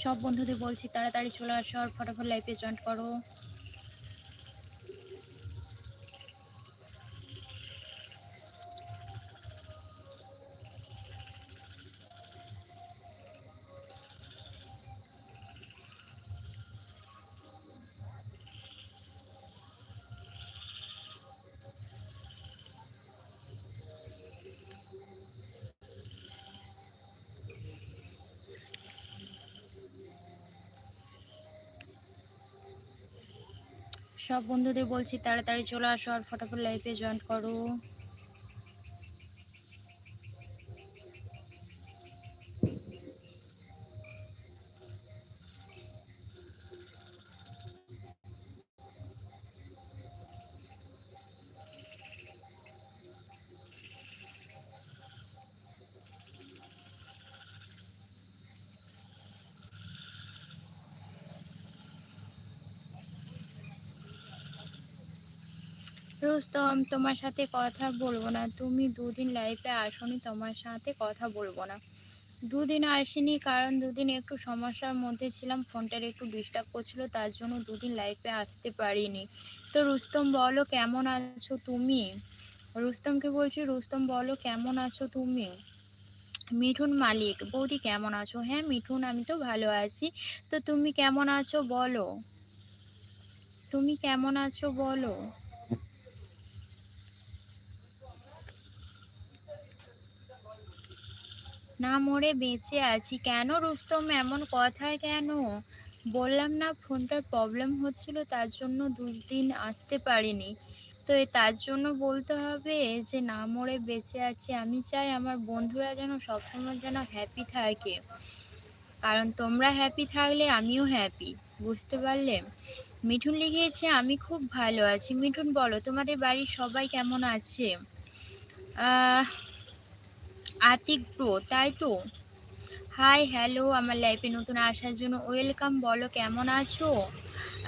সব বন্ধুদের বলছি তাড়াতাড়ি চলে আসো আর ফটাফট লাইফে জয়েন করো। সব বন্ধুদের বলছি তাড়াতাড়ি চলে আসো আর ফটাফট লাইফে জয়েন করো। রুস্তম তোমার সাথে কথা বলব না। তুমি দুদিন লাইফে আসনি, তোমার সাথে কথা বলব না। দুদিন আসিনি কারণ দুদিন একটু সমস্যার মধ্যে ছিলাম, ফোনটার একটু ডিস্টার্ব করছিল, তার জন্য দুদিন লাইফে আসতে পারিনি। তো রুস্তম, বলো কেমন আছো তুমি? রুস্তমকে বলছি, রুস্তম, বলো কেমন আছো তুমি? মিঠুন মালিক, বৌদি কেমন আছো? হ্যাঁ মিঠুন, আমি তো ভালো আছি। তো তুমি কেমন আছো বলো? তুমি কেমন আছো বলো? না মরে বেঁচে আছি। কেন রুস্তম, এমন কথা কেন? বললাম না, ফোনটার প্রবলেম হচ্ছিল, তার জন্য দুদিন আসতে পারিনি। তো তার জন্য বলতে হবে যে, না মরে বেঁচে আছি। আমি চাই আমার বন্ধুরা যেন সবসময় যেন হ্যাপি থাকে। কারণ তোমরা হ্যাপি থাকলে আমিও হ্যাপি বুঝতে পারলে? মিঠুন লিখেছে আমি খুব ভালো আছি। মিঠুন, বলো, তোমাদের বাড়ির সবাই কেমন আছে? আতিক ব্রো তাই তো? হাই হ্যালো আমার লাইফে নতুন আসার জন্য ওয়েলকাম বলো কেমন আছো?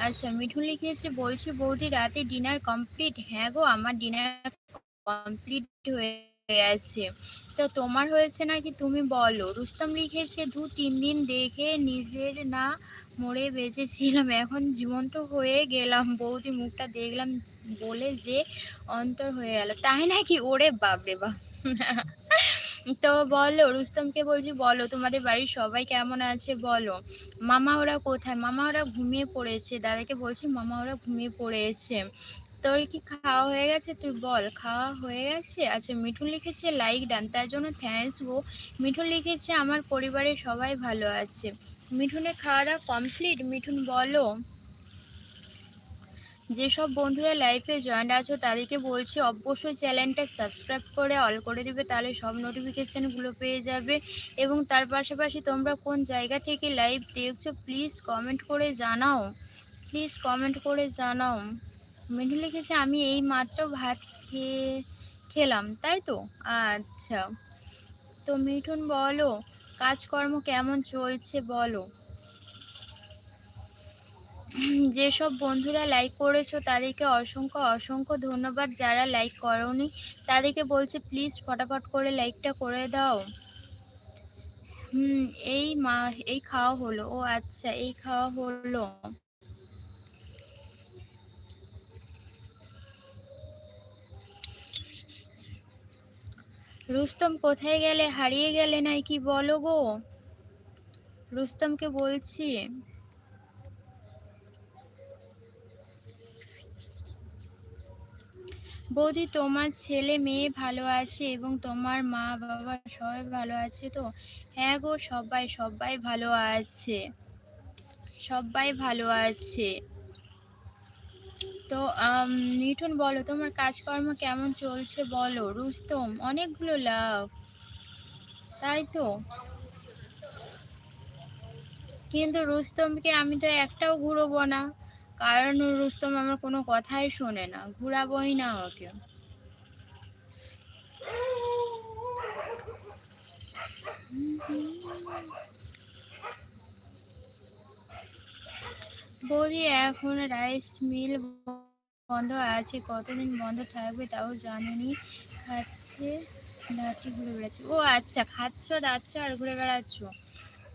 আচ্ছা মিঠু লিখেছে, বলছি বৌদি, রাতে ডিনার কমপ্লিট হ্যাঁ গো, আমার ডিনার কমপ্লিট হয়ে গেছে। তো তোমার হয়েছে নাকি তুমি বলো? রুস্তম লিখেছে, দু, তিন দিন দেখে নিজের না মরে বেঁচেছিলাম, এখন জীবন্ত হয়ে গেলাম। বৌদি, মুখটা দেখলাম বলে যে অন্তর হয়ে গেল। তাই নাকি? ওরে বাপরে বাপ। তো বলো, রুস্তমকে বলছি, বলো, তোমাদের বাড়ির সবাই কেমন আছে? বলো। মামা ওরা কোথায়? মামা ওরা ঘুমিয়ে পড়েছে। দাদাকে বলছি, মামা ওরা ঘুমিয়ে পড়েছে। তোর কি খাওয়া হয়ে গেছে? তুই বল, খাওয়া হয়ে গেছে? আচ্ছা মিঠুন লিখেছে লাইক ডান তার জন্য থ্যাংকস গো। মিঠুন লিখেছে, আমার পরিবারের সবাই ভালো আছে। মিঠুনের খাওয়া দাওয়া কমপ্লিট মিঠুন, বলো। যেসব বন্ধুরা লাইফে জয়েন্ট আছো, তাদেরকে বলছি, অবশ্যই চ্যানেলটা সাবস্ক্রাইব করে অল করে দেবে, তাহলে সব নোটিফিকেশানগুলো পেয়ে যাবে। এবং তার পাশাপাশি তোমরা কোন জায়গা থেকে লাইভ দেখছ প্লিজ কমেন্ট করে জানাও। প্লিজ কমেন্ট করে জানাও। মিঠু লিখেছে, আমি এই মাত্র ভাত খেয়ে, খেলাম। তাই তো? আচ্ছা। তো মিঠুন বলো, কাজকর্ম কেমন চলছে বলো? যেসব বন্ধুরা লাইক করেছ তাদেরকে অসংখ্য অসংখ্য ধন্যবাদ। যারা লাইক করনি তাদেরকে বলছে প্লিজ ফটাফট করে লাইকটা করে দাও। হুম, এই মা, এই খাওয়া হলো। ও আচ্ছা এই খাওয়া হলো। রুস্তম কোথায় গেলে? হারিয়ে গেলে নাই কি বলো গো? রুস্তমকে বলছি। বৌদি, তোমার ছেলে মেয়ে ভালো আছে এবং তোমার মা বাবা সবাই ভালো আছে তো? হ্যাঁ গো, সবাই সবাই ভালো আছে। সবাই ভালো আছে। তো মিঠুন বলো, তোমার কাজকর্ম কেমন চলছে বলো? রুস্তম, অনেকগুলো লাভ। তাই তো? কিন্তু রুস্তমকে আমি তো একটাও ঘুরবো না। কারণ রুস্তম আমার কোনো কথাই শোনে না। ঘুরাবোই না ওকে। বৌদি, এখন রাইস মিল বন্ধ আছে, কতদিন বন্ধ থাকবে তাও জানেনি। খাচ্ছে ঘুরে বেড়াচ্ছে। ও আচ্ছা খাচ্ছ, দাচ্ছ আর ঘুরে বেড়াচ্ছ।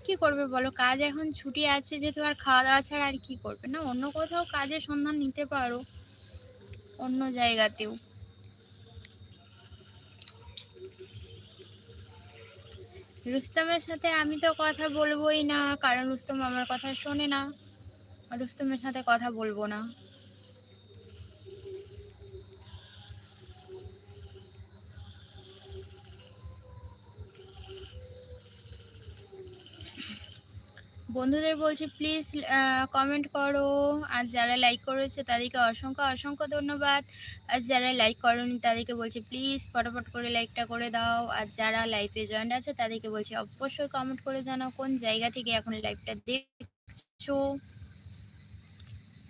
কি করবে বলো? কাজ এখন ছুটি আছে যে তোমার খাওয়া দাওয়া ছাড়া আর কি করবে? না, অন্য কোথাও কাজের সন্ধান নিতে পারো। অন্য জায়গাতেও। রুস্তমের সাথে আমি তো কথা বলবোই না, কারণ রুস্তম আমার কথা শোনে না। রুস্তমের সাথে কথা বলব না। বন্ধুদের বলছি প্লিজ কমেন্ট করো। আর যারা লাইক করেছে, তাদেরকে অসংখ্য অসংখ্য ধন্যবাদ। আর যারা লাইক করনি, তাদেরকে বলছি প্লিজ ফটাফট করে লাইকটা করে দাও। আর যারা লাইভে জয়েন্ট আছে, তাদেরকে বলছি, অবশ্যই কমেন্ট করে জানাও, কোন জায়গা থেকে এখন লাইভটা দেখছ?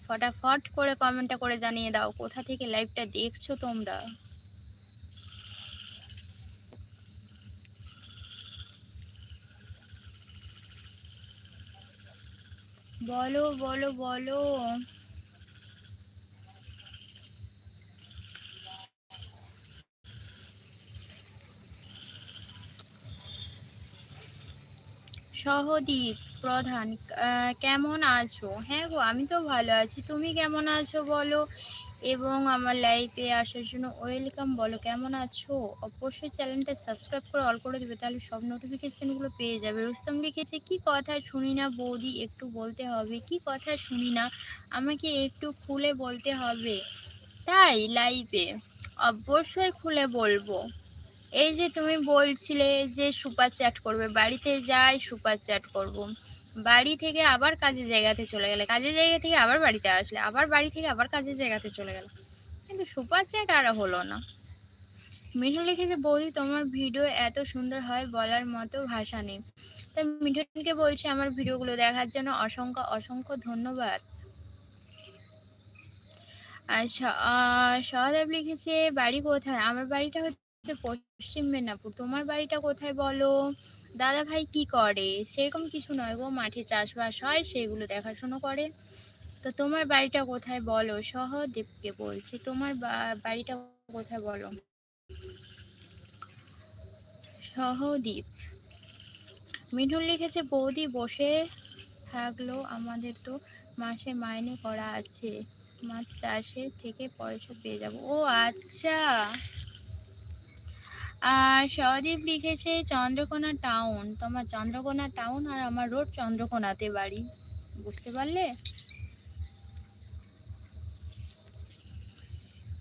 ফটাফট করে কমেন্টটা করে জানিয়ে দাও, কোথা থেকে লাইভটা দেখছ তোমরা? বলো বলো বলো। সহদীপ প্রধান কেমন আছো? হ্যাঁ গো, আমি তো ভালো আছি। তুমি কেমন আছো বলো? এবং আমার লাইফে আসার জন্য ওয়েলকাম বলো। কেমন আছো? অবশ্যই চ্যানেলটা সাবস্ক্রাইব করে অল করে দেবে, তাহলে সব নোটিফিকেশানগুলো পেয়ে যাবে। রুস্তম লিখেছে, কি কথা শুনি না বৌদি? একটু বলতে হবে। কি কথা শুনি না? আমাকে একটু খুলে বলতে হবে। তাই লাইভে অবশ্যই খুলে বলব। এই যে তুমি বলছিলে যে সুপার চ্যাট করবে, বাড়িতে যাই সুপার চ্যাট করব। বাড়ি থেকে আবার কাজের জায়গাতে চলে গেলে, কাজের জায়গা থেকে আবার বাড়িতে আসলে, আবার বাড়ি থেকে আবার কাজের জায়গাতে চলে গেল। কিন্তু সুপার চ্যাট আর হলো না। মিঠুন লিখেছে বৌদি, তোমার ভিডিও এত সুন্দর হয় বলার মতো ভাষা নেই। তাই মিঠুনকে বলছি, আমার ভিডিওগুলো দেখার জন্য অসংখ্য অসংখ্য ধন্যবাদ। আচ্ছা সহদেব লিখেছে, বাড়ি কোথায়? আমার বাড়িটা হচ্ছে পশ্চিম মেদিনীপুর। তোমার বাড়িটা কোথায় বলো? দাদা ভাই কি করে? সেরকম কিছু নয় গো, মাঠে চাষবাস হয়, সেগুলো দেখাশোনা করে। তো তোমার বাড়িটা কোথায় বলো? সহদেবকে বলছি, তোমার বাড়িটা কোথায় বলো? সহদীপ। মিঠুন লিখেছে, বৌদি বসে থাকল, আমাদের তো মাসে মাইনে করা আছে। মাছ চাষের থেকে পয়সা পেয়ে যাব। ও আচ্ছা। আর সহদীপ লিখেছে, চন্দ্রকোনা টাউন তোমার চন্দ্রকোনা টাউন আর আমার রোড চন্দ্রকোনাতে বাড়ি। বুঝতে পারলে?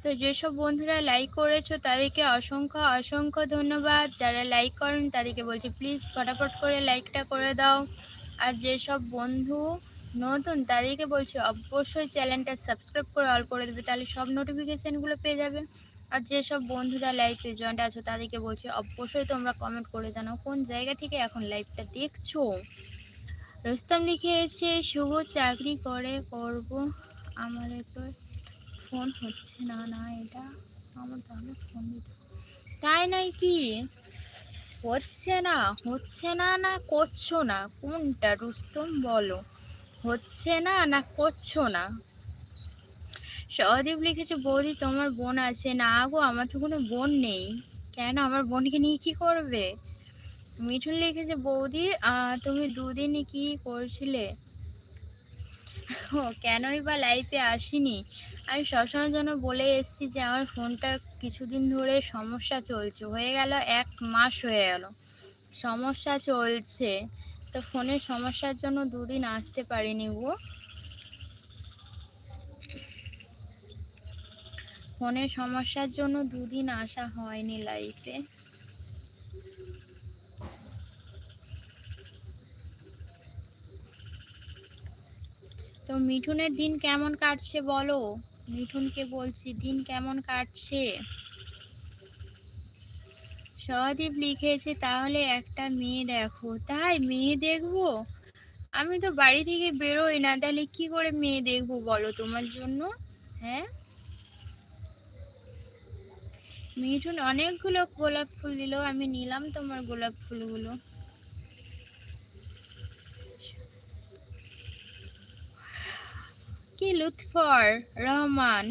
তো যেসব বন্ধুরা লাইক করেছ, তাদেরকে অসংখ্য অসংখ্য ধন্যবাদ। যারা লাইক করেন, তাদেরকে বলছি প্লিজ ফটাফট করে লাইকটা করে দাও। আর যেসব বন্ধু নতুন, তাদেরকে বলছি অবশ্যই চ্যানেলটা সাবস্ক্রাইব করে অল করে দেবে, তাহলে সব নোটিফিকেশানগুলো পেয়ে যাবে। আর যেসব বন্ধুরা লাইভে জয়েন্ট আছো, তাদেরকে বলছি অবশ্যই তোমরা কমেন্ট করে জানাও, কোন জায়গা থেকে এখন লাইভটা দেখছ? রুস্তম লিখেছে, শুভ চাকরি করে, করব। আমার তো ফোন হচ্ছে না না এটা আমার তাহলে ফোন তাই নাই কি? হচ্ছে না হচ্ছে না না, করছ না। কোনটা রুস্তম বলো। হচ্ছে না না করছ না। সহদীপ লিখেছে, বৌদি, তোমার বোন আছে। না গো, আমার তো কোনো বোন নেই। কেন? আমার বোনকে নিয়ে কি করবে? মিঠুন লিখেছে, বৌদি তুমি দুদিনই কি করছিলে? ও, কেনই বা লাইফে আসিনি? আমি সবসময় যেন বলে এসেছি যে, আমার ফোনটা কিছুদিন ধরে সমস্যা চলছে। হয়ে গেল, এক মাস হয়ে গেল। সমস্যা চলছে। তো ফোনের সমস্যার জন্য দুদিন আসতে পারিনি গো। ফোনের সমস্যার জন্য দুদিন আসা হয়নি লাইফে তো মিঠুনের দিন কেমন কাটছে বলো? মিঠুনকে বলছি, দিন কেমন কাটছে? সহদীপ লিখেছে, তাহলে একটা মেয়ে দেখো। তাই মেয়ে দেখব? আমি তো বাড়ি থেকে বেরোই না, তাহলে কি করে মেয়ে দেখব বলো তোমার জন্য? হ্যাঁ? মিঠুন অনেকগুলো গোলাপ ফুল দিল, আমি নিলাম তোমার গোলাপ ফুলগুলো। কি লুৎফর, রহমান।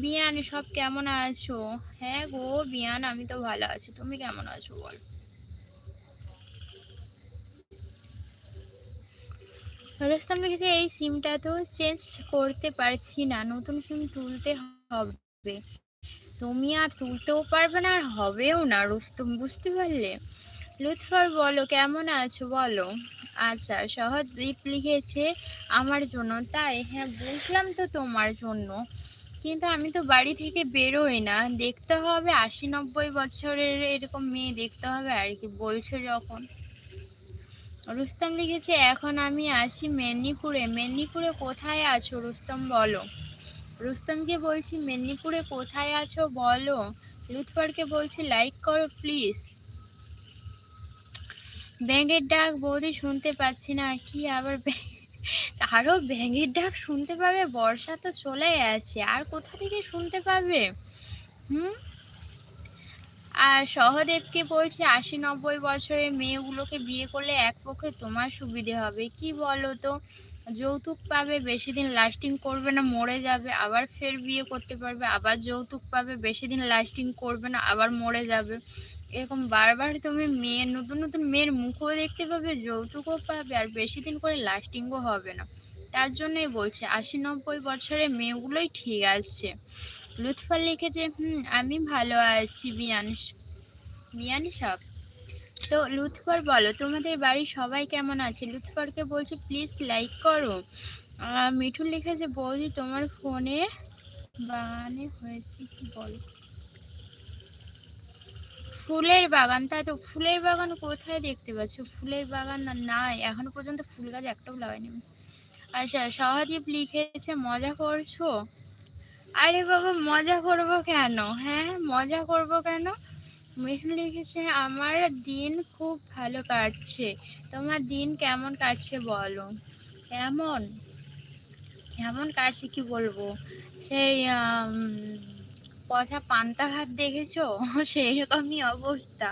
বিয়ান, সব কেমন আছো? হ্যাঁ গো, বিয়ান, আমি তো ভালো আছি। তুমি কেমন আছো বল? এই সিমটা তো চেঞ্জ করতে পারছি না। নতুন সিম তুলতে হবে। তুমি আর তুলতেও পারবে না, আর হবেও না রুস্তম বুঝতে পারলে? লুৎফর বলো, কেমন আছো বলো? আচ্ছা সহদীপ লিখেছে আমার জন্য। তাই হ্যাঁ বুঝলাম তো তোমার জন্য। কিন্তু আমি তো বাড়ি থেকে বেরোই না। দেখতে হবে আশি নব্বই বছরের এরকম মেয়ে দেখতে হবে আর কি বলছো যখন। রুস্তম লিখেছে, এখন আমি আসি মেদিনীপুরে। মেদিনীপুরে কোথায় আছো রুস্তম বলো? রুস্তমকে বলছি, মেদিনীপুরে কোথায় আছো বলো? লুৎফরকে বলছি, লাইক করো প্লিজ। ব্যাঙের ডাক বৌদি শুনতে পাচ্ছি না, কি আবার আরও ব্যাঙের ডাক শুনতে পাবে, বর্ষা তো চলে আছে, আর কোথা থেকে শুনতে পাবে? হুম? আর সহদেবকে বলছে, আশি নব্বই বছরের মেয়েগুলোকে বিয়ে করলে এক পক্ষে তোমার সুবিধে হবে। কি বলো তো? যৌতুক পাবে, বেশি দিন লাস্টিং করবে না, মরে যাবে, আবার ফের বিয়ে করতে পারবে, আবার যৌতুক পাবে, বেশি দিন লাস্টিং করবে না, আবার মরে যাবে। এরকম বারবার তুমি মেয়ের, নতুন নতুন মেয়ের মুখও দেখতে পাবে, যৌতুকও পাবে, আর বেশি দিন করে লাস্টিংও হবে না। তার জন্যই বলছে আশি নব্বই বছরের মেয়েগুলোই ঠিক আছে লুৎফা লিখেছে, হুম, আমি ভালো আছি বিয়ান বিয়ান সব তো লুৎফর বলো, তোমাদের বাড়ির সবাই কেমন আছে? লুৎফরকে বলছে, প্লিজ লাইক করো। মিঠুন লিখেছে, বৌদি, তোমার ফোনে বানে হয়েছে, কি বলো? ফুলের বাগান, তাই তো? ফুলের বাগান কোথায় দেখতে পাচ্ছ? ফুলের বাগান নাই। এখনও পর্যন্ত ফুল গাছ একটাও লাগাইনি আচ্ছা সহদীপ লিখেছে, মজা করছ? আরে বাবা, মজা করব কেন? হ্যাঁ মজা করব কেন? মিঠু লিখেছে, আমার দিন খুব ভালো কাটছে। তোমার দিন কেমন কাটছে বলো? কেমন? কেমন কাটছে কি বলব? সেই পচা পান্তা ভাত দেখেছ? সেরকমই অবস্থা।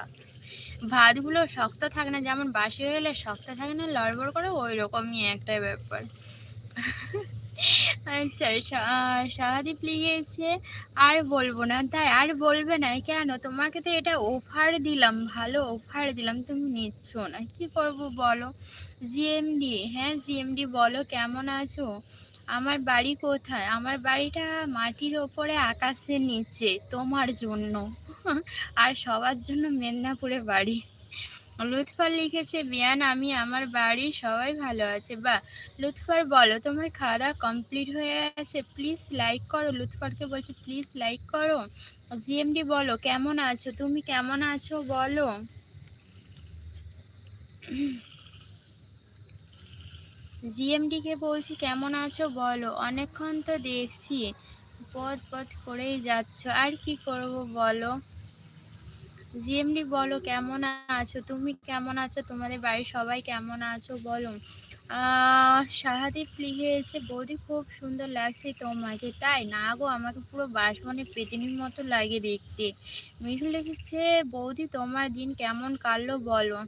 ভাতগুলো শক্ত থাকে না, যেমন বাসি হয়ে গেলে শক্ত থাকে না, লড়বড় করে ওই রকমই একটা ব্যাপার। আচ্ছা সাহাদীপ লিখেছে, আর বলব না, তাই আর বলবে না, কেন? তোমাকে তো এটা অফার দিলাম, ভালো অফার দিলাম, তুমি নিচ্ছ না, কি করব বলো? জিএমডি হ্যাঁ জিএমডি বলো, কেমন আছো? আমার বাড়ি কোথায়? আমার বাড়িটা মাটির ওপরে, আকাশের নিচে, তোমার জন্য। আর সবার জন্য মেদিনীপুরে বাড়ি। লুৎফর লিখেছে, বিয়ান, আমি আমার বাড়ির সবাই ভালো আছে। বা, লুৎফর, বলো, তোমার খাওয়া দাওয়া কমপ্লিট হয়ে আছে প্লিজ লাইক করো। লুৎফরকে বলছি প্লিজ লাইক করো? জিএমডি, বলো, কেমন আছো? তুমি কেমন আছো? বলো। জিএমডিকে বলছি, কেমন আছো বলো? অনেকক্ষণ তো দেখছি। পথ পথ করেই যাচ্ছ। আর কি করব বলো? জিএমডি বলো, কেমন আছো? তুমি কেমন আছো? তোমাদের বাড়ির সবাই কেমন আছো বলো? সাহাদীপ লিখেছে, বৌদি, খুব সুন্দর লাগছে তোমাকে। তাই না গো? আমাকে পুরো বাসবনে পেতিনির মতো লাগে দেখতে। মিঠু লিখেছে, বৌদি, তোমার দিন কেমন কাটলো বলো।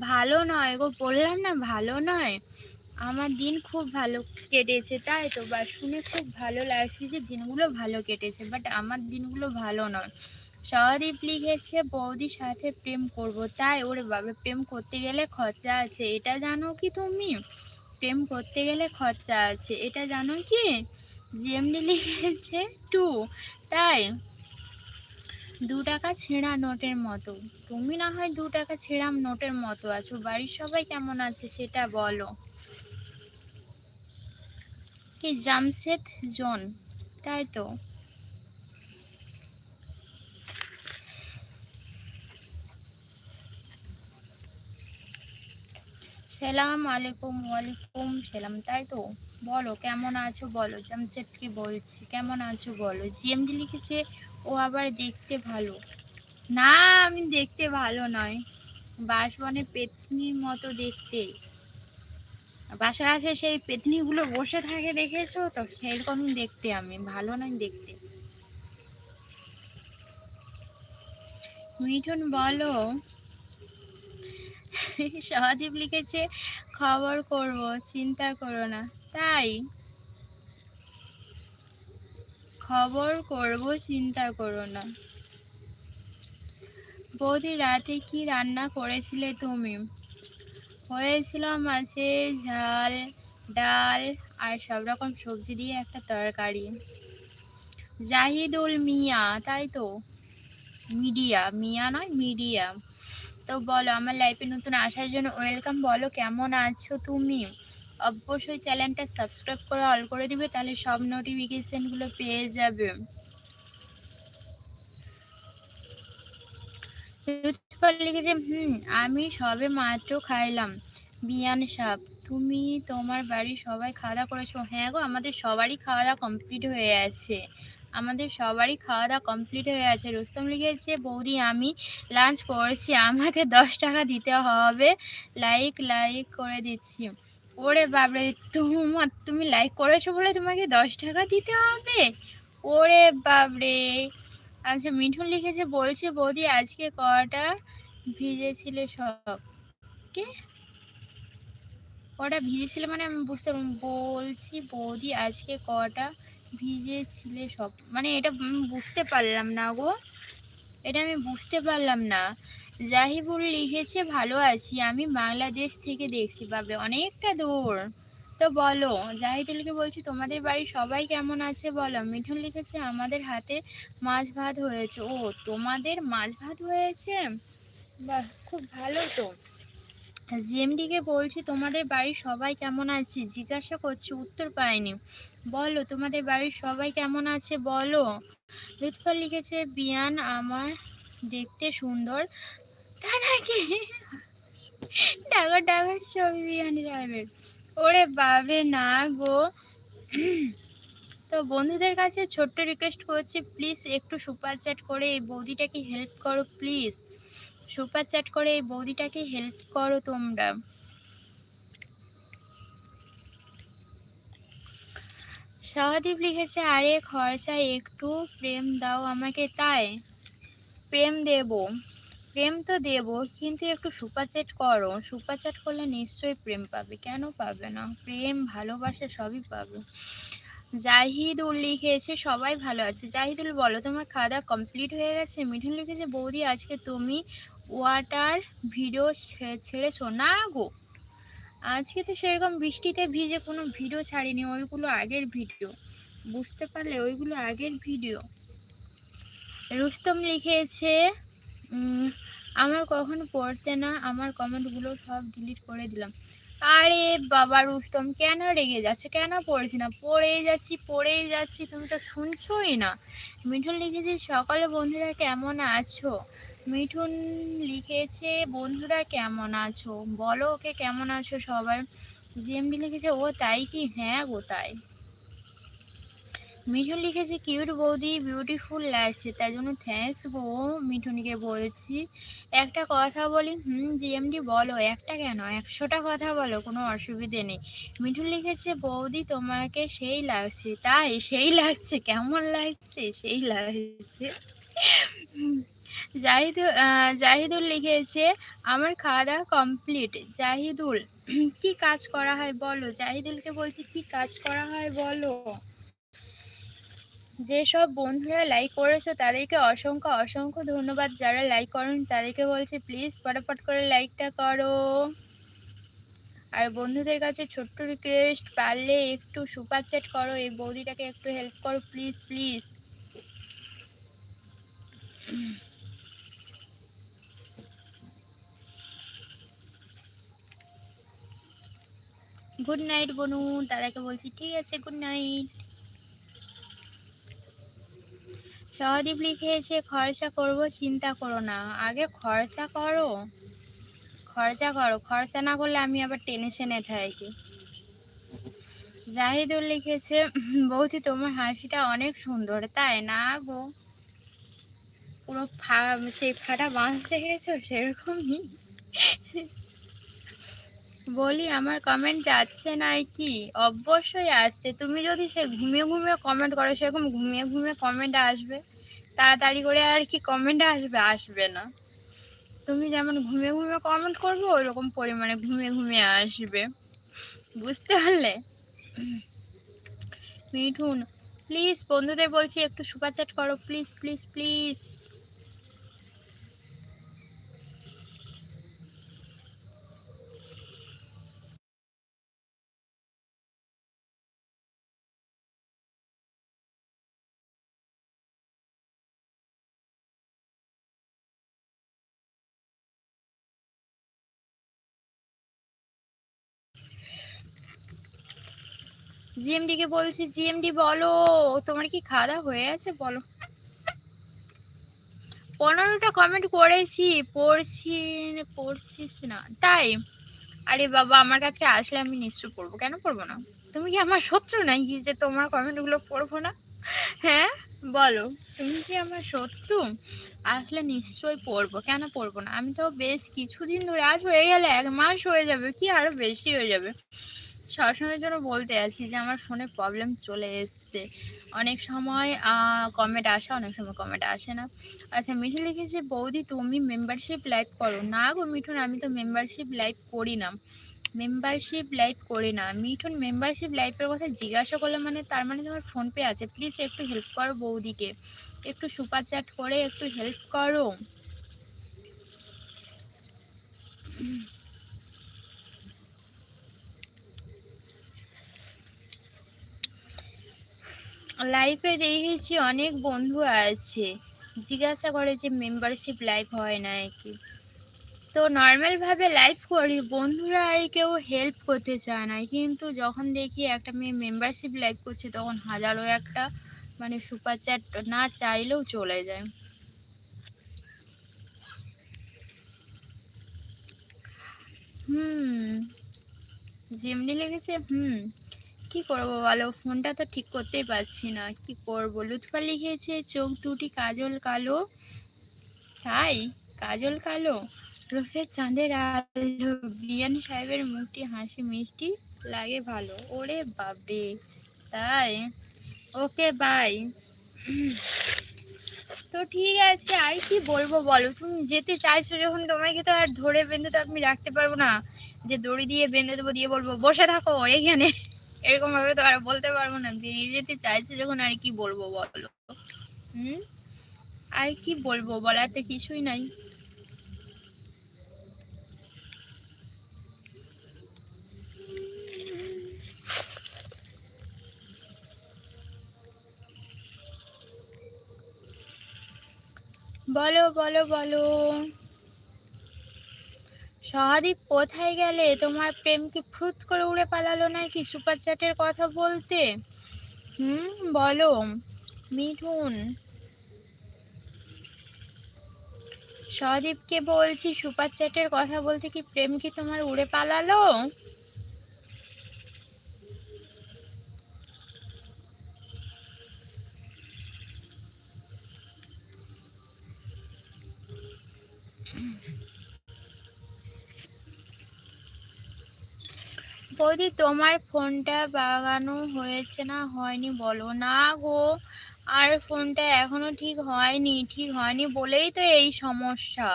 ভালো নয় গো, বললাম না, ভালো নয়। আমার দিন খুব ভালো কেটেছে, তাই তো? বা শুনে খুব ভালো লাগছে যে দিনগুলো ভালো কেটেছে বাট আমার দিনগুলো ভালো নয়। সহদীপ লিখেছে, বৌদির সাথে প্রেম করব। তাই, ওরে বাবা, প্রেম করতে গেলে খরচা আছে, এটা জানো কি তুমি? প্রেম করতে গেলে খরচা আছে, এটা জানো কি? জিএমডি লিখেছে, টু। তাই, দু টাকা ছেঁড়া নোটের মতো। তুমি না হয় দু টাকা ছেঁড়াম নোটের মতো আছো, বাড়ির সবাই কেমন আছে সেটা বলো। কি জামশেদ জোন, তাই তো? সালাম আলাইকুম, ওয়ালাইকুম সালাম, তাই তো? বলো, কেমন আছো? বলো, জামশেদকে বলছি, কেমন আছো? বলো, জিএমডি লিখেছে, ও আবার দেখতে ভালো। না, আমি দেখতে ভালো নয়। বাসবনে পেতনির মতো দেখতে। বাসার কাছে সেই পেতনিগুলো বসে থাকে দেখেছ? তো সেরকমই দেখতে আমি, ভালো নয় দেখতে। মিঠুন বলো সহদীপ লিখেছে, খবর করব, চিন্তা করো না। তাই, খবর করব, চিন্তা করো না। বৌদি রাতে কি রান্না করেছিলে তুমি? হয়েছিল মাছের ঝাল, ডাল আর সব রকম সবজি দিয়ে একটা তরকারি। জাহিদুল মিয়া, তাই তো? মিডিয়া, মিয়া নয়, মিডিয়া। তো বলো, আমার লাইফে নতুন আসার জন্য ওয়েলকাম বলো, কেমন আছো তুমি? অবশ্যই চ্যানেলটা সাবস্ক্রাইব করে অল করে দিবে, তাহলে সব নোটিফিকেশনগুলো পেয়ে যাবে। লিখেছে, হুম, আমি সবে মাত্র খাইলাম বিয়ান সাপ। তুমি তোমার বাড়ির সবাই খাওয়া দাওয়া করেছ? হ্যাঁ গো, আমাদের সবারই খাওয়া দাওয়া কমপ্লিট হয়ে আছে। আমাদের সবারই খাওয়া দাওয়া কমপ্লিট হয়ে আছে। রুস্তম লিখেছে, বৌদি, আমি লাঞ্চ করছি, আমাকে দশ টাকা দিতে হবে। লাইক লাইক করে দিচ্ছি। ওরে বাবরে তোমার, তুমি লাইক করেছ বলে তোমাকে দশ টাকা দিতে হবে? ওরে বাবরে আচ্ছা মিঠুন লিখেছে, বলছে, বৌদি, আজকে কটা ভিজেছিলে সব? কে? কটা ভিজেছিলে মানে আমি বুঝতে বলছি, বৌদি, আজকে কটা ভিজেছিলে সব? মানে এটা বুঝতে পারলাম না গো। এটা আমি বুঝতে পারলাম না। জাহিবুল লিখেছে, ভালো আছি, আমি বাংলাদেশ থেকে দেখছি বাবরে অনেকটা দূর। তো বলো, জাহিদুলকে বলছি তোমাদের বাড়ির সবাই কেমন আছে বলো? মিঠুন লিখেছে, আমাদের হাতে মাছ ভাত হয়েছে। ও, তোমাদের মাছ ভাত হয়েছে? বাহ, খুব ভালো তো। জিএমডিকে বলছি, তোমাদের বাড়ির সবাই কেমন আছে? জিজ্ঞাসা করছি, উত্তর পাইনি। বলো, তোমাদের বাড়ির সবাই কেমন আছে বলো? লুৎফা লিখেছে, বিয়ান আমার দেখতে সুন্দর। তা নাকি? ডাগর ডাগর ছবি বিয়ান রাবের ওরে বাবে, না গো। তো বন্ধুদের কাছে ছোট্ট রিকোয়েস্ট করছি প্লিজ একটু সুপার চ্যাট করে এই বৌদিটাকে হেল্প করো প্লিজ সুপার চ্যাট করে এই বৌদিটাকে হেল্প করো তোমরা। সহদীপ লিখেছে, আরে খরচা একটু প্রেম দাও আমাকে, তাই প্রেম দেব। প্রেম তো দেব, কিন্তু একটু সুপার চ্যাট করো। সুপার চ্যাট করলে নিশ্চয়ই প্রেম পাবে। কেন পাবে না? প্রেম, ভালোবাসা সবই পাবে। জাহিদুল লিখেছে, সবাই ভালো আছে। জাহিদুল বলো, তোমার খাওয়া দাওয়া কমপ্লিট হয়ে গেছে? মিঠুন লিখেছে, বৌদি, আজকে তুমি ওয়াটার ভিডিও ছেড়েছো? না গো। আজকে তো সেরকম বৃষ্টিতে ভিজে কোনো ভিডিও ছাড়িনি, ওইগুলো আগের ভিডিও বুঝতে পারলে, ওইগুলো আগের ভিডিও রুস্তম লিখেছে আমার কখনো পড়তে না, আমার কমেন্টগুলো সব ডিলিট করে দিলাম। আরে বাবা রুস্তম, কেন রেগে যাচ্ছে? কেন পড়েছি না? পড়েই যাচ্ছি পড়েই যাচ্ছি, তুমি তো শুনছোই না। মিঠুন লিখেছি, সকালে বন্ধুরা কেমন আছো? মিঠুন লিখেছে, বন্ধুরা কেমন আছো? বলো ওকে কেমন আছো সবার জিএমডি লিখেছে, ও তাই কি? হ্যাঁ গো তাই। মিঠুন লিখেছে কিউট বৌদি বিউটিফুল লাগছে। তাই জন্য থ্যাংকস গো মিঠুনকে বলছি। একটা কথা বলি, হুম জিএমডি বলো, একটা কেন? একশোটা কথা বলো, কোনো অসুবিধে নেই। মিঠুন লিখেছে, বৌদি, তোমাকে সেই লাগছে। তাই, সেই লাগছে, কেমন লাগছে, সেই লাগছে। জাহিদুল জাহিদুল লিখেছে, আমার খাওয়া দাওয়া কমপ্লিট জাহিদুল, কি কাজ করা হয় বলো? জাহিদুলকে বলছি, কি কাজ করা হয় বলো? যেসব বন্ধুরা লাইক করেছ তাদেরকে অসংখ্য অসংখ্য ধন্যবাদ। যারা লাইক করেন তাদেরকে বলছি প্লিজ ফটাফট করে লাইকটা করো। আর বন্ধুদের কাছে ছোট্ট রিকোয়েস্ট পারলে একটু সুপার চ্যাট করো, এই বৌদিটাকে একটু হেল্প করো প্লিজ প্লিজ গুড নাইট বনু। দাদাকে বলছি, ঠিক আছে গুড নাইট সহদীপ লিখেছে, খরচা করব, চিন্তা করো না। আগে খরচা করো। খরচা করো। খরচা না করলে আমি আবার টেনশনে থাকি। জাহিদুল লিখেছে, বৌদি, তোমার হাসিটা অনেক সুন্দর, তাই না গো? পুরো ফা সেই ফাটা বাঁশ দেখেছ? সেরকমই? বলি, আমার কমেন্ট যাচ্ছে না কি? অবশ্যই আসছে। তুমি যদি সে ঘুমিয়ে ঘুমিয়ে কমেন্ট করো, সেরকম ঘুমিয়ে ঘুমিয়ে কমেন্ট আসবে। তাড়াতাড়ি করে আর কি কমেন্ট আসবে? আসবে না। তুমি যেমন ঘুমিয়ে ঘুমিয়ে কমেন্ট করবে ওই রকম পরিমাণে ঘুমিয়ে ঘুমিয়ে আসবে। বুঝতে পারলে? মিঠুন প্লিজ বন্ধুদের বলছি, একটু সুপার চ্যাট করো। প্লিজ প্লিজ প্লিজ জিএমডি কে বলছি জিএমডি বলো। তোমার কি খাওয়া হয়ে আছে বলো। পনেরোটা কমেন্ট করেছি, পড়ছি, পড়ছিস না। তাই? আরে বাবা, আমার কাছে আসলে আমি নিশ্চয় পড়ব। কেন পড়ব না? তুমি কি আমার শত্রু নাকি যে তোমার কমেন্টগুলো পড়ব না? হ্যাঁ? বলো, তুমি কি আমার শত্রু? আসলে নিশ্চয়ই পড়ব কেন পড়ব না? আমি তো বেশ কিছুদিন ধরে, আজ হয়ে গেলে এক মাস হয়ে যাবে, কি আরও বেশি হয়ে যাবে? সবসময়ের জন্য বলতে আছি যে, আমার ফোনে প্রবলেম চলে এসছে। অনেক সময় কমেন্ট আসে, অনেক সময় কমেন্ট আসে না। আচ্ছা মিঠু লিখেছে, বৌদি, তুমি মেম্বারশিপ লাইভ করো। না গো মিঠুন আমি তো মেম্বারশিপ লাইভ করি না। মেম্বারশিপ লাইভ করি না। মিঠুন মেম্বারশিপ লাইভের কথা জিজ্ঞাসা করলে মানে তার মানে তোমার ফোনপে আছে? প্লিজ একটু হেল্প করো বৌদিকে। একটু সুপার চ্যাট করে একটু হেল্প করো। লাইফে দেখেছি অনেক বন্ধু আছে। জিজ্ঞাসা করে যে মেম্বারশিপ লাইভ হয় না কি তো নর্মালভাবে লাইভ করি, বন্ধুরা আর কেউ হেল্প করতে চায় না। কিন্তু যখন দেখি একটা মেয়ে মেম্বারশিপ লাইভ করছে, তখন হাজারো একটা মানে সুপার চ্যাট না চাইলেও চলে যায়। হুম, যেমনি লেগেছে, হুম, কি করব বলো? ফোনটা তো ঠিক করতেই পারছি না, কি করব? লুৎফা লিখেছে, চোখ দুটি কাজল কালো। তাই? কাজল কালো? রোফের চাঁদের আলো, বিরিয়ানি সাহেবের মুখটি হাসি মিষ্টি লাগে ভালো। ওরে বাবরে তাই? ওকে বাই তো ঠিক আছে, আর কি বলব বলো? তুমি যেতে চাইছো যখন, তোমাকে তো আর ধরে বেঁধে তো আমি রাখতে পারব না। যে দড়ি দিয়ে বেঁধে দেবো, দিয়ে বলব, বসে থাকো এখানে। এরকম ভাবে তো আর বলতে পারব না। বেরিয়ে যেতে চাইছো যখন, আর কি বলব বলো? হুম? আর কি বলব বলার তো কিছুই নাই। বলো বলো বলো। সহাদীপ কোথায় গেলে? তোমার প্রেম কি ফ্রুত করে উড়ে পালালো নাকি সুপার চ্যাটের কথা বলতে? হুম, বলো, মিঠুন। সহদীপকে বলছি, সুপার চ্যাটের কথা বলতে কি প্রেম কি তোমার উড়ে পালালো? বৌদি, তোমার ফোনটা বাগানো হয়েছে না? হয়নি, বলো না গো। আর ফোনটা এখনও ঠিক হয়নি ঠিক হয়নি বলেই তো এই সমস্যা।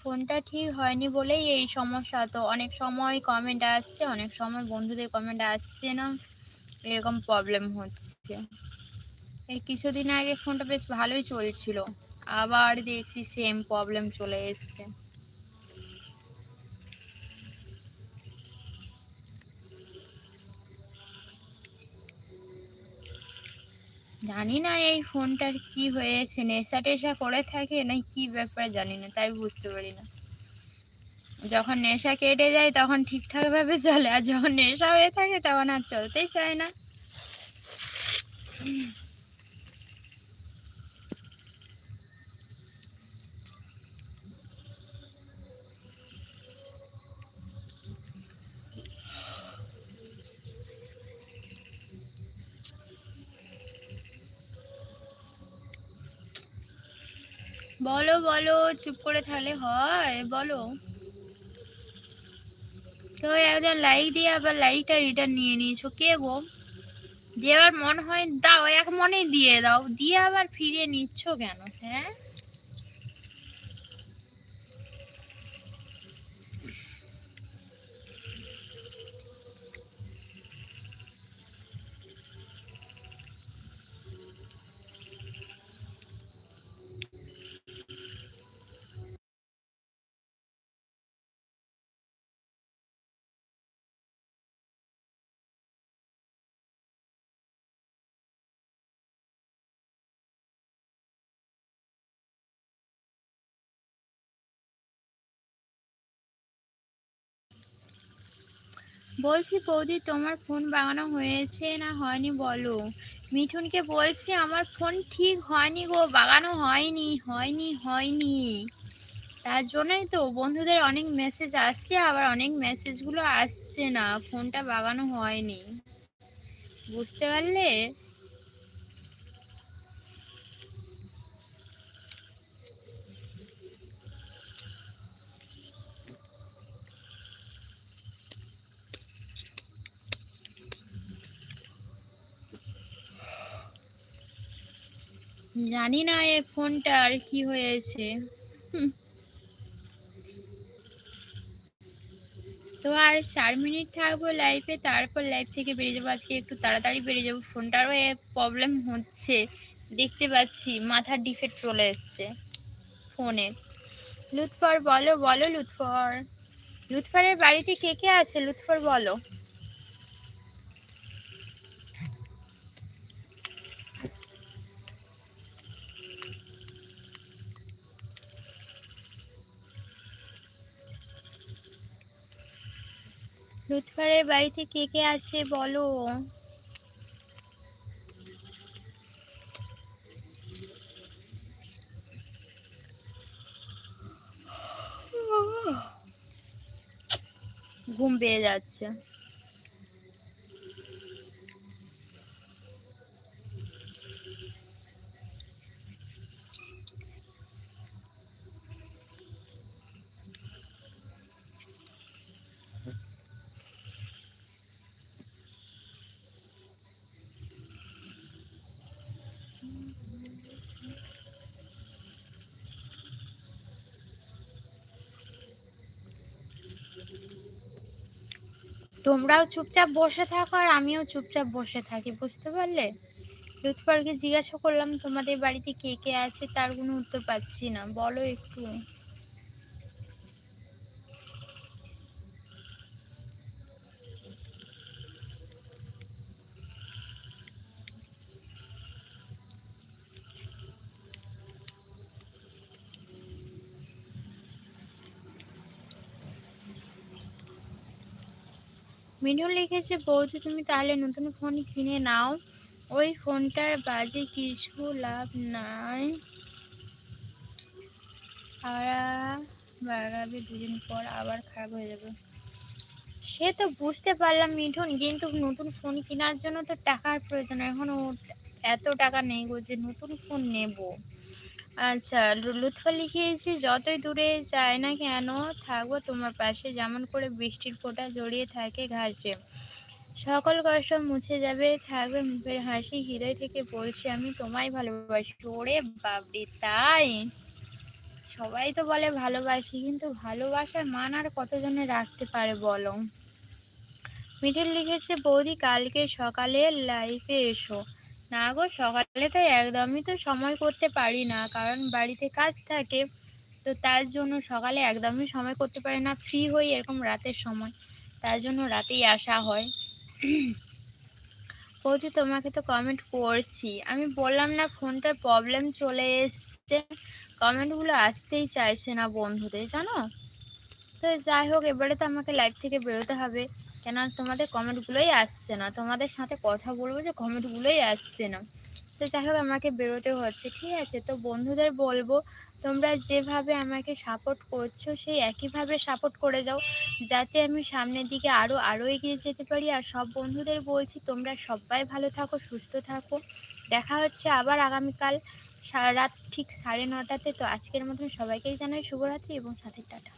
ফোনটা ঠিক হয়নি বলেই এই সমস্যা। তো অনেক সময় কমেন্ট আসছে, অনেক সময় বন্ধুদের কমেন্ট আসছে না, এরকম প্রবলেম হচ্ছে। এই কিছুদিন আগে ফোনটা বেশ ভালোই চলছিল। আবার দেখছি সেম প্রবলেম চলে এসছে। জানি না এই ফোনটার কি হয়েছে, নেশা টেশা করে থাকে না কি ব্যাপার জানি না, তাই বুঝতে পারি না। যখন নেশা কেটে যায় তখন ঠিকঠাকভাবে চলে, আর যখন নেশা হয়ে থাকে তখন আর চলতেই চায় না। বলো বলো, চুপ করে থাকলে হয়, বলো। কেউ একজন লাইক দিয়ে আবার লাইকটা রিটার্ন নিয়ে নিয়েছো। কে গো? দেওয়ার মন হয় দাও, এক মনে দিয়ে দাও। দিয়ে আবার ফিরিয়ে নিচ্ছ কেন? হ্যাঁ? বলছি, বৌদি, তোমার ফোন বাগানো হয়েছে না হয়নি বলো? মিঠুনকে বলছি, আমার ফোন ঠিক হয়নি গো, বাগানো হয়নি হয়নি হয়নি। তার জন্যই তো বন্ধুদের অনেক মেসেজ আসছে, আবার অনেক মেসেজগুলো আসছে না, ফোনটা বাগানো হয়নি। বুঝতে পারলে? জানি না এ ফোনটার কি হয়েছে। তো আর চার মিনিট থাকব লাইফে তারপর লাইফ থেকে বেরিয়ে যাব। আজকে একটু তাড়াতাড়ি বেরিয়ে যাব। ফোনটারও এ প্রবলেম হচ্ছে। দেখতে পাচ্ছি মাথার ডিফেক্ট চলে এসছে ফোনে। লুৎফর, বলো বলো লুৎফর। লুৎফরের বাড়িতে কে কে আছে? লুৎফর, বলো। লুৎফারের বাড়িতে কে কে আছে বলো? ঘুম পেয়ে যাচ্ছে। তোমরাও চুপচাপ বসে থাকো আর আমিও চুপচাপ বসে থাকি, বুঝতে পারলে? লুৎফারকে জিজ্ঞাসা করলাম, তোমাদের বাড়িতে কে কে আছে? তার কোনো উত্তর পাচ্ছি না। বলো একটু। মিঠুন লিখেছে, বৌদি, তুমি তাহলে নতুন ফোন কিনে নাও। ওই ফোনটার বাজে কিছু লাভ নাই। আর দুদিন পর আবার খারাপ হয়ে যাবে। সে তো বুঝতে পারলাম মিঠুন, কিন্তু নতুন ফোন কেনার জন্য তো টাকার প্রয়োজন। এখনও এত টাকা নেই গো যে নতুন ফোন নেব। আচ্ছা লুৎফা লিখিয়েছে যতই দূরে যায় না কেন, থাকব তোমার পাশে। যেমন করে বৃষ্টির ফোঁটা জড়িয়ে থাকে ঘাসে। সকল কষ্ট মুছে যাবে, থাকবে মুখের হাসি, হৃদয় থেকে বলছি আমি তোমায় ভালোবাসি। ওরে বাবরি তাই? সবাই তো বলে ভালোবাসি, কিন্তু ভালোবাসার মান আর কতজনে রাখতে পারে বলো? মিঠুন লিখেছে, বৌদি, কালকে সকালে লাইফে এসো। না গো, সকালে তো একদমই তো সময় করতে পারি না, কারণ বাড়িতে কাজ থাকে, তো তার জন্য সকালে একদমই সময় করতে পারি না ফ্রি হই এরকম রাতের সময়, তার জন্য রাতেই আসা হয়। বৌদি, তোমাকে তো কমেন্ট করছি। আমি বললাম না ফোনটার প্রবলেম চলে এসছে কমেন্টগুলো আসতেই চাইছে না বন্ধুদের, জানো? তো যাই হোক, এবারে তো আমাকে লাইভ থেকে বেরোতে হবে। কেন তোমাদের কমেন্টগুলোই আসছে না? তোমাদের সাথে কথা বলব যে কমেন্টগুলোই আসছে না। তো যাই হোক, আমাকে বেরোতে হচ্ছে, ঠিক আছে? তো বন্ধুদের বলব, তোমরা যেভাবে আমাকে সাপোর্ট করছ, সেই একইভাবে সাপোর্ট করে যাও, যাতে আমি সামনের দিকে আরও আরও এগিয়ে যেতে পারি। আর সব বন্ধুদের বলছি, তোমরা সবাই ভালো থাকো, সুস্থ থাকো। দেখা হচ্ছে আবার আগামীকাল রাত ঠিক সাড়ে নটাতে। তো আজকের মতন সবাইকেই জানাই শুভরাত্রি এবং সাথে টাটা।